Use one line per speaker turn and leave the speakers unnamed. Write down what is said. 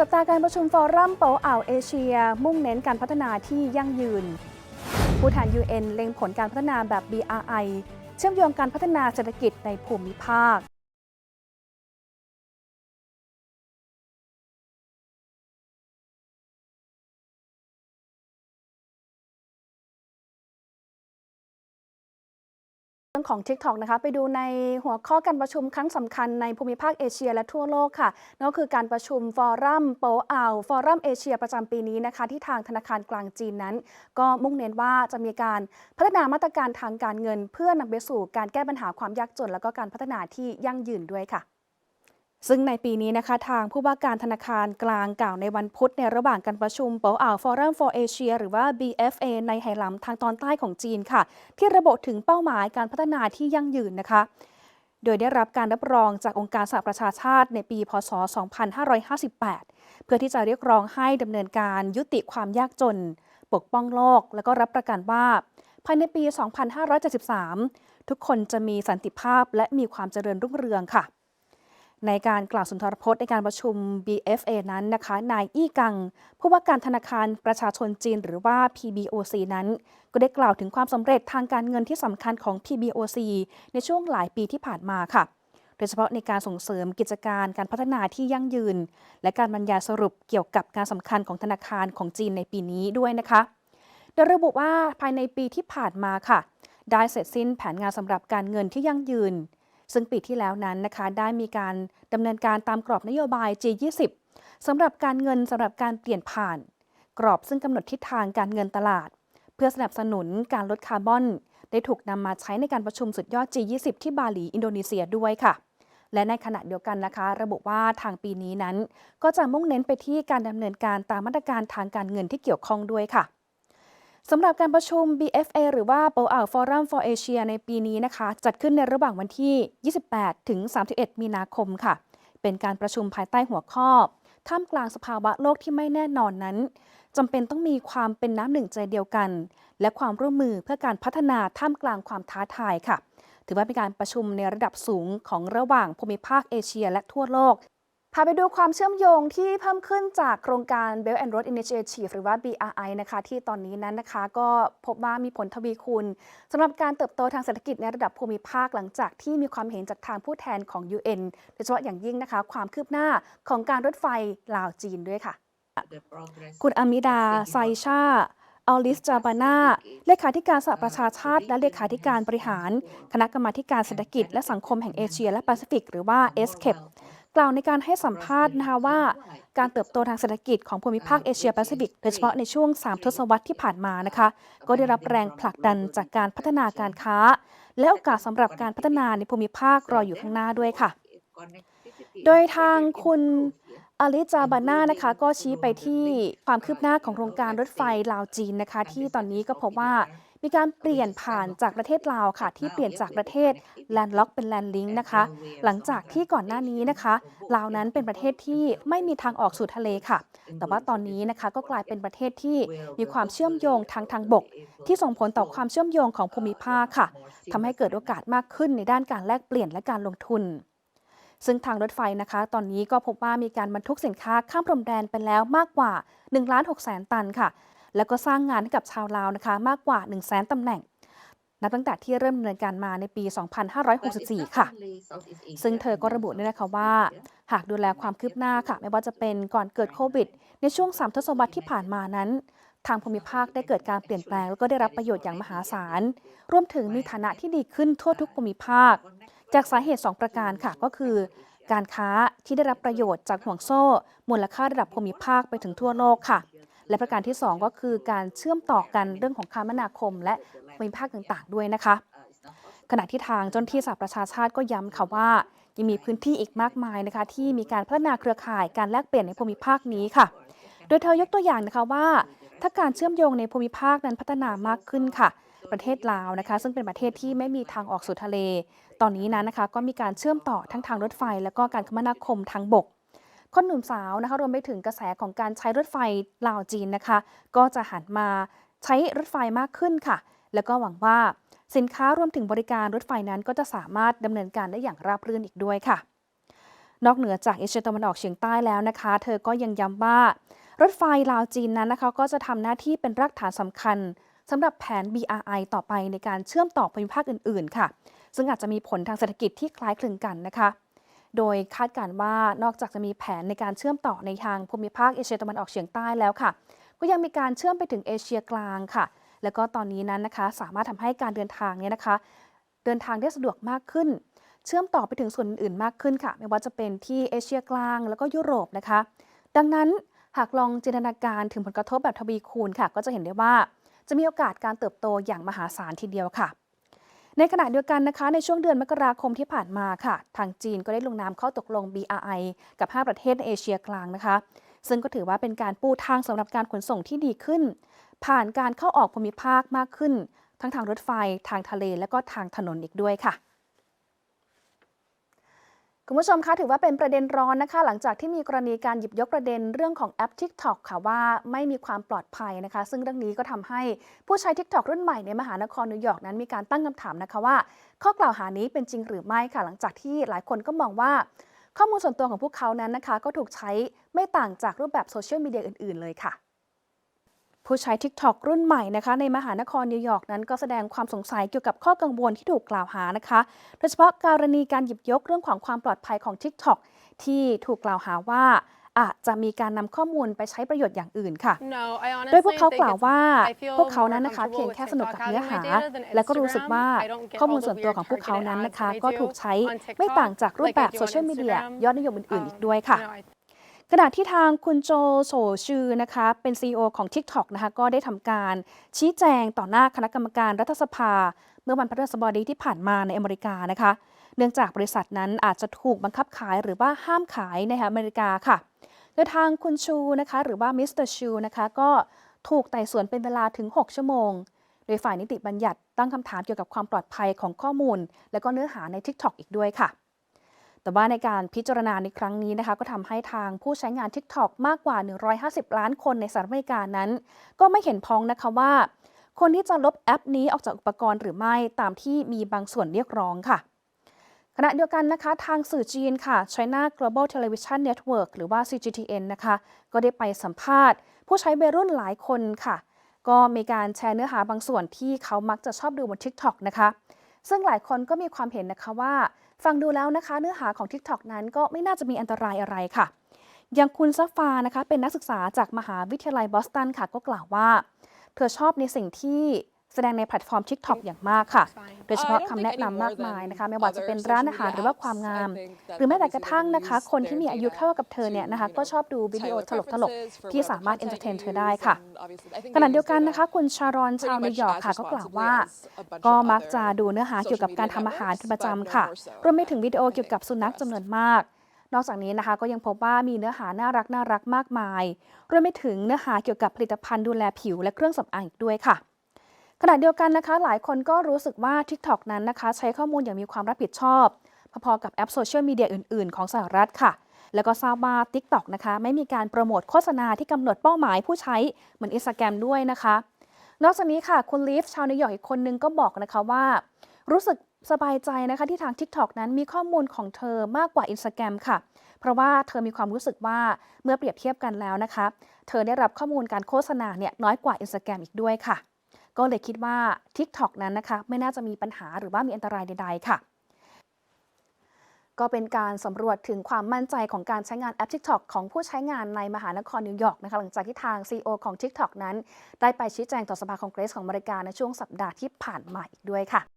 จับตาการประชุมฟอรัมโปอ่าวเอเชีย มุ่งเน้นการพัฒนาที่ยั่งยืน ผู้แทน UN เล็งผลการพัฒนาแบบ BRI เชื่อมโยงการพัฒนาเศรษฐกิจในภูมิภาค เรื่องของ TikTok นะคะไปดูในหัวข้อการประชุมครั้งสำคัญในภูมิภาคเอเชียและทั่วโลกค่ะนั่นก็คือการประชุมฟอรัมโปอ่าวฟอรัมเอเชียประจำปีนี้นะคะ ที่ทางธนาคารกลางจีนนั้น ก็มุ่งเน้นว่าจะมีการพัฒนามาตรการทางการเงิน เพื่อนำไปสู่การแก้ปัญหาความยากจน และก็การพัฒนาที่ยั่งยืนด้วยค่ะ ซึ่งในปีนี้นะคะทางผู้ว่าการธนาคารกลางกล่าวในวันพุธในระหว่างการประชุมโปอ่าว Forum for Asia หรือว่า BFA ในไหหลำทางตอนใต้ของจีนค่ะ ที่ระบุถึงเป้าหมายการพัฒนาที่ยั่งยืนนะคะ โดยได้รับการรับรองจากองค์การสหประชาชาติในปี พศ 2558 เพื่อที่จะเรียกร้องให้ดำเนินการยุติความยากจน ปกป้องโลก และก็รับประกันว่า ภายในปี 2573 ทุกคนจะมีสันติภาพและมีความเจริญรุ่งเรืองค่ะ ในการกล่าวสุนทรพจน์ในการประชุม BFA นั้นนะคะ นายอี้กัง ผู้ว่าการธนาคารประชาชนจีนหรือว่า PBOC นั้น ก็ได้กล่าวถึงความสำเร็จทางการเงินที่สำคัญของ PBOC ในช่วงหลายปีที่ผ่านมาค่ะ โดยเฉพาะในการส่งเสริมกิจการการพัฒนาที่ยั่งยืน และการบรรยายสรุปเกี่ยวกับการสำคัญของธนาคารของจีนในปีนี้ด้วยนะคะ โดยระบุว่าภายในปีที่ผ่านมาค่ะ ได้เสร็จสิ้นแผนงานสำหรับการเงินที่ยั่งยืน ซึ่งปีที่แล้วนั้นนะคะได้มีการดำเนินการตามกรอบนโยบาย G20 สำหรับการเงินสำหรับการเปลี่ยนผ่าน กรอบซึ่งกำหนดทิศทางการเงินตลาด เพื่อสนับสนุนการลดคาร์บอน ได้ถูกนำมาใช้ในการประชุมสุดยอด G20 ที่บาหลีอินโดนีเซียด้วยค่ะและในขณะเดียวกันนะคะ ระบุว่าทางปีนี้นั้น ก็จะมุ่งเน้นไปที่การดำเนินการตามมาตรการทางการเงินที่เกี่ยวข้องด้วยค่ะ สำหรับการประชุม BFA หรือว่า b o a Forum for Asia ในปีนี้นะคะ จัดขึ้นในระหว่างวันที่ 28 ถึง 31 มีนาคมค่ะ เป็นการประชุมภายใต้หัวข้อ ท่ามกลางสภาวะโลกที่ไม่แน่นอนนั้นจำเป็นต้องมีความเป็นน้ำหนึ่งใจเดียวกัน และความร่วมมือเพื่อการพัฒนาท่ามกลางความท้าทายค่ะ ถือว่าเป็นการประชุมในระดับสูงของระหว่างภูมิภาคเอเชีย และทั่วโลก พาไปดูความเชื่อมโยงที่เพิ่มขึ้นจากโครงการ Belt and Road Initiative หรือว่า BRI นะคะที่ตอนนี้นั้นนะคะ ก็พบว่ามีผลทวีคูณสำหรับการเติบโตทางเศรษฐกิจในระดับภูมิภาคหลังจากที่มีความเห็นจากทางผู้แทนของ UN โดยเฉพาะอย่างยิ่งนะคะ ความคืบหน้าของการรถไฟลาวจีนด้วยค่ะ คุณอามิดาไซชาอัลลิส จาบานา เลขาธิการสหประชาชาติ และเลขาธิการบริหาร คณะกรรมาการเศรษฐกิจและสังคมแห่งเอเชียและแปซิฟิก หรือว่า s c a p กล่าวในการให้สัมภาษณ์นะคะว่า การเติบโตทางเศรษฐกิจของภูมิภาคเอเชียแปซิฟิกโดยเฉพาะในช่วง 3 ทศวรรษที่ผ่านมานะคะก็ได้รับแรงผลักดันจากการพัฒนาการค้า และโอกาสสำหรับการพัฒนาในภูมิภาครออยู่ข้างหน้าด้วยค่ะ โดยทางคุณอาลิจาบาน่านะคะก็ชี้ไปที่ความคืบหน้าของโครงการรถไฟลาวจีนนะคะ ที่ตอนนี้ก็พบว่า มีการเปลี่ยนผ่านจากประเทศลาวค่ะ ที่เปลี่ยนจากประเทศแลนด์ล็อกเป็นแลนด์ลิงนะคะ หลังจากที่ก่อนหน้านี้นะคะลาวนั้นเป็นประเทศที่ไม่มีทางออกสู่ทะเลค่ะ แต่ว่าตอนนี้นะคะก็กลายเป็นประเทศที่มีความเชื่อมโยงทางทางบก ที่ส่งผลต่อความเชื่อมโยงของภูมิภาคค่ะทำให้เกิดโอกาสมากขึ้นในด้านการแลกเปลี่ยนและการลงทุนซึ่งทางรถไฟนะคะ ตอนนี้ก็พบว่ามีการบรรทุกสินค้าข้ามพรมแดนไปแล้วมากกว่า1ล้าน6แสนตันค่ะ แล้วก็สร้างงานให้กับชาวลาวนะคะมากกว่า 1 0 0 0 0แสนตำแหน่ง นับตั้งแต่ที่เริ่มดำเนินการมาในปี 2564 ค่ะ ซึ่งเธอก็ระบุด้วยนะคะว่า หากดูแลความคืบหน้าค่ะ ไม่ว่าจะเป็นก่อนเกิดโควิด ในช่วง3ทศวรรษที่ผ่านมานั้นทางภูมิภาคได้เกิดการเปลี่ยนแปลงแล้วก็ได้รับประโยชน์อย่างมหาศาล รวมถึงมีฐานะที่ดีขึ้นทั่วทุกภูมิภาค จากสาเหตุ 2 ประการค่ะก็คือ การค้าที่ได้รับประโยชน์จากห่วงโซ่ มูลค่าระดับภูมิภาคไปถึงทั่วโลกค่ะ และประการที่ 2 ก็คือการเชื่อมต่อกันเรื่องของคมนาคม และภูมิภาคต่างๆ ด้วยนะคะ ขณะที่ทางเจ้าหน้าที่สหประชาชาติก็ย้ำค่ะว่ายังมีพื้นที่อีกมากมายนะคะ ที่มีการพัฒนาเครือข่ายการแลกเปลี่ยนในภูมิภาคนี้ค่ะ โดยเธอยกตัวอย่างนะคะว่า ถ้าการเชื่อมโยงในภูมิภาคนั้นพัฒนามากขึ้นค่ะ ประเทศลาวนะคะ ซึ่งเป็นประเทศที่ไม่มีทางออกสู่ทะเล ตอนนี้นั้นนะคะ ก็มีการเชื่อมต่อทั้งทางรถไฟ และก็การคมนาคมทางบก คนหนุ่มสาวนะคะรวมไปถึงกระแสของการใช้รถไฟลาวจีนนะคะ ก็จะหันมาใช้รถไฟมากขึ้นค่ะ แล้วก็หวังว่าสินค้ารวมถึงบริการรถไฟนั้นก็จะสามารถดำเนินการได้อย่างราบรื่นอีกด้วยค่ะ นอกเหนือจากเอเชียตะวันออกเฉียงใต้แล้วนะคะ เธอก็ยังย้ำว่ารถไฟลาวจีนนั้นนะคะ ก็จะทำหน้าที่เป็นรากฐานสำคัญสำหรับแผน BRI ต่อไปในการเชื่อมต่อภูมิภาคอื่น ๆ ค่ะ ซึ่งอาจจะมีผลทางเศรษฐกิจที่คล้ายคลึงกันนะคะ โดยคาดการณ์ว่านอกจากจะมีแผนในการเชื่อมต่อในทางภูมิภาคเอเชียตะวันออกเฉียงใต้แล้วค่ะ ก็ยังมีการเชื่อมไปถึงเอเชียกลางค่ะ แล้วก็ตอนนี้นั้นนะคะ สามารถทำให้การเดินทางเนี่ยนะคะ เดินทางได้สะดวกมากขึ้น เชื่อมต่อไปถึงส่วนอื่นๆมากขึ้นค่ะ ไม่ว่าจะเป็นที่เอเชียกลางแล้วก็ยุโรปนะคะ ดังนั้นหากลองจินตนาการถึงผลกระทบแบบทวีคูณค่ะ ก็จะเห็นได้ว่าจะมีโอกาสการเติบโตอย่างมหาศาลทีเดียวค่ะ ในขณะเดียวกันนะคะในช่วงเดือนมกราคมที่ผ่านมาค่ะ ทางจีนก็ได้ลงนามเข้าตกลง BRI กับ 5 ประเทศในเอเชียกลางนะคะ ซึ่งก็ถือว่าเป็นการปูทางสำหรับการขนส่งที่ดีขึ้น ผ่านการเข้าออกภูมิภาคมากขึ้น ทั้งทางรถไฟ ทางทะเล และก็ทางถนนอีกด้วยค่ะ คุณผู้ชมคะถือว่าเป็นประเด็นร้อนนะคะ หลังจากที่มีกรณีการหยิบยกประเด็นเรื่องของแอป TikTok ค่ะว่าไม่มีความปลอดภัยนะคะ ซึ่งเรื่องนี้ก็ทำให้ผู้ใช้ TikTok รุ่นใหม่ในมหานครนิวยอร์กนั้นมีการตั้งคำถามนะคะว่า ข้อกล่าวหานี้เป็นจริงหรือไม่ค่ะ หลังจากที่หลายคนก็มองว่า ข้อมูลส่วนตัวของพวกเขานั้นนะคะ ก็ถูกใช้ไม่ต่างจากรูปแบบโซเชียลมีเดียอื่น ๆ เลยค่ะ ผู้ใช้ TikTok รุ่นใหม่นะคะในมหานครนิวยอร์กนั้นก็แสดงความสงสัยเกี่ยวกับข้อกังวลที่ถูกกล่าวหานะคะ โดยเฉพาะกรณีการหยิบยกเรื่องของความปลอดภัยของ TikTok ที่ถูกกล่าวหาว่าอาจจะมีการนำข้อมูลไปใช้ประโยชน์อย่างอื่นค่ะ โดยพวกเขากล่าวว่าพวกเขานั้นนะคะเพียงแค่สนุกกับเนื้อหา และก็รู้สึกว่าข้อมูลส่วนตัวของพวกเขานั้นนะคะ ก็ถูกใช้ไม่ต่างจากรูปแบบโซเชียลมีเดียยอดนิยมอื่นๆอีกด้วยค่ะ ขณะที่ทางคุณโจโฉชือนะคะเป็น CEO ของ TikTok นะคะก็ได้ทำการชี้แจงต่อหน้าคณะกรรมการรัฐสภา เมื่อวันพฤหัสบดีที่ผ่านมาในอเมริกานะคะ เนื่องจากบริษัทนั้นอาจจะถูกบังคับขายหรือว่าห้ามขายในอเมริกาค่ะ โดยทางคุณชูนะคะหรือว่ามิสเตอร์ชูนะคะก็ถูกไต่สวนเป็นเวลาถึง 6 ชั่วโมง โดยฝ่ายนิติบัญญัติตั้งคำถามเกี่ยวกับความปลอดภัยของข้อมูล และก็เนื้อหาใน TikTok อีกด้วยค่ะ แต่ว่าในการพิจารณาในครั้งนี้นะคะ ก็ทำให้ทางผู้ใช้งาน TikTok มากกว่า 150 ล้านคนในสหรัฐอเมริกานั้น ก็ไม่เห็นพ้องนะคะว่า คนที่จะลบแอปนี้ออกจากอุปกรณ์หรือไม่ตามที่มีบางส่วนเรียกร้องค่ะขณะเดียวกันนะคะทางสื่อจีนค่ะ China Global Television Network หรือว่า CGTN นะคะ ก็ได้ไปสัมภาษณ์ ผู้ใช้วัยรุ่นหลายคนค่ะ ก็มีการแชร์เนื้อหาบางส่วนที่เขามักจะชอบดูบน TikTok นะคะ ซึ่งหลายคนก็มีความเห็นนะคะว่า ฟังดูแล้วนะคะ เนื้อหาของ TikTok นั้นก็ไม่น่าจะมีอันตรายอะไรค่ะ อย่างคุณซัฟฟานะคะเป็นนักศึกษาจากมหาวิทยาลัยบอสตันค่ะก็กล่าวว่า เธอชอบในสิ่งที่ แสดงในแพลตฟอร์ม TikTok อย่างมากค่ะ โดยเฉพาะคำแนะนำมากมายนะคะ ไม่ว่าจะเป็นร้านอาหารหรือว่าความงาม หรือแม้แต่กระทั่งนะคะ คนที่มีอายุเท่ากับเธอเนี่ยนะคะ ก็ชอบดูวิดีโอตลกๆที่สามารถเอนเตอร์เทนเธอได้ค่ะขณะเดียวกันนะคะ คุณชารอนชาวนิวยอร์กค่ะก็กล่าวว่า ก็มักจะดูเนื้อหาเกี่ยวกับการทำอาหารเป็นประจำค่ะ รวมไปถึงวิดีโอเกี่ยวกับสุนัขจำนวนมากนอกจากนี้นะคะก็ยังพบว่ามีเนื้อหาน่ารักน่ารักมากมายรวมไปถึงเนื้อหาเกี่ยวกับผลิตภัณฑ์ดูแลผิวและเครื่องสำอางอีกด้วยค่ะ ขณะเดียวกันนะคะ หลายคนก็รู้สึกว่า TikTok นั้นนะคะ ใช้ข้อมูลอย่างมีความรับผิดชอบ พอๆกับแอปโซเชียลมีเดียอื่น ๆ ของสหรัฐค่ะ แล้วก็ทราบว่า TikTok นะคะ ไม่มีการโปรโมทโฆษณาที่กำหนดเป้าหมายผู้ใช้เหมือน Instagram ด้วยนะคะ นอกจากนี้ค่ะ คุณลีฟชาวนิวยอร์กอีกคนนึงก็บอกนะคะว่า รู้สึกสบายใจนะคะที่ทาง TikTok นั้นมีข้อมูลของเธอมากกว่า Instagram ค่ะ เพราะว่าเธอมีความรู้สึกว่าเมื่อเปรียบเทียบกันแล้วนะคะ เธอได้รับข้อมูลการโฆษณาเนี่ยน้อยกว่า Instagram อีกด้วยค่ะ ก็เลยคิดว่า TikTok นั้นนะคะไม่น่าจะมีปัญหาหรือว่ามีอันตรายใด ๆ ค่ะ ก็เป็นการสำรวจถึงความมั่นใจของการใช้งานแอป TikTok ของผู้ใช้งานในมหานครนิวยอร์กนะคะหลังจากที่ทาง CEO ของ TikTok นั้น ได้ไปชี้แจงต่อสภาคองเกรสของอเมริกาในช่วงสัปดาห์ที่ผ่านมาอีกด้วยค่ะ